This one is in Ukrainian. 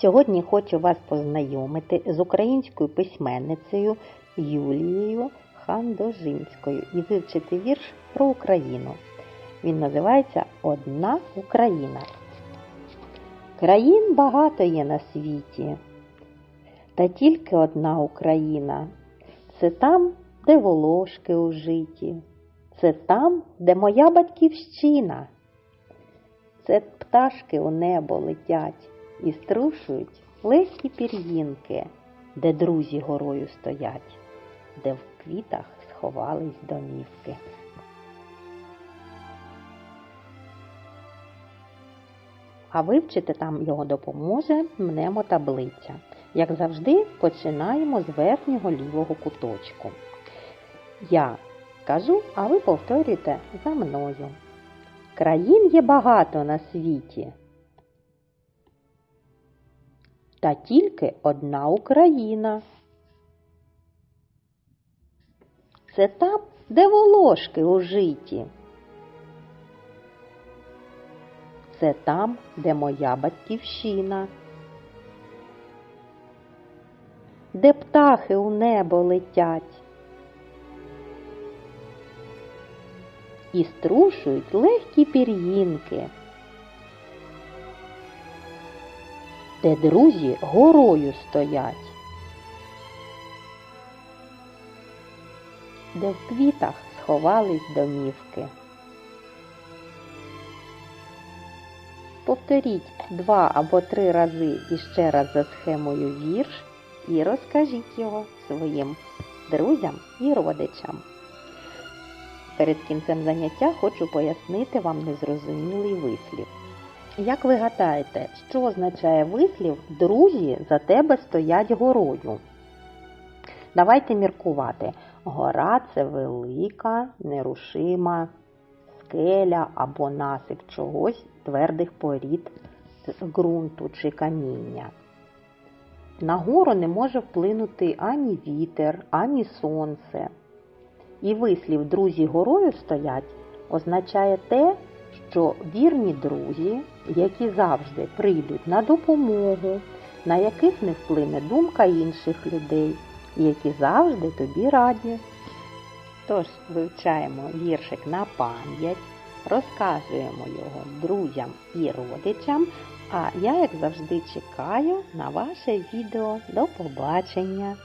Сьогодні хочу вас познайомити з українською письменницею Юлією Хандожинською і вивчити вірш про Україну. Він називається Одна Україна. Країн багато є на світі, та тільки одна Україна. Це там, де волошки у житі, це там, де моя батьківщина. Це пташки у небо летять і струшують легкі пір'їнки, де друзі горою стоять, де в квітах сховались домівки. А вивчити там його допоможе мнемотаблиця. Як завжди, починаємо з верхнього лівого куточку. Я кажу, а ви повторюєте за мною. Країн є багато на світі. Та тільки одна Україна. Це там, де волошки у житі. Це там, де моя батьківщина. Де птахи у небо летять. І струшують легкі пір'їнки. Де друзі горою стоять. Де в квітах сховались домівки. Повторіть два або три рази і ще раз за схемою вірш і розкажіть його своїм друзям і родичам. Перед кінцем заняття хочу пояснити вам незрозумілий вислів. Як ви гадаєте, що означає вислів Друзі за тебе стоять горою? Давайте міркувати. Гора це велика, нерушима скеля або насип чогось твердих порід ґрунту чи каміння. На гору не може вплинути ані вітер, ані сонце. І вислів друзі горою стоять означає те, що вірні друзі, які завжди прийдуть на допомогу, на яких не вплине думка інших людей, які завжди тобі раді. Тож вивчаємо віршик на пам'ять, розказуємо його друзям і родичам, а я, як завжди, чекаю на ваше відео. До побачення!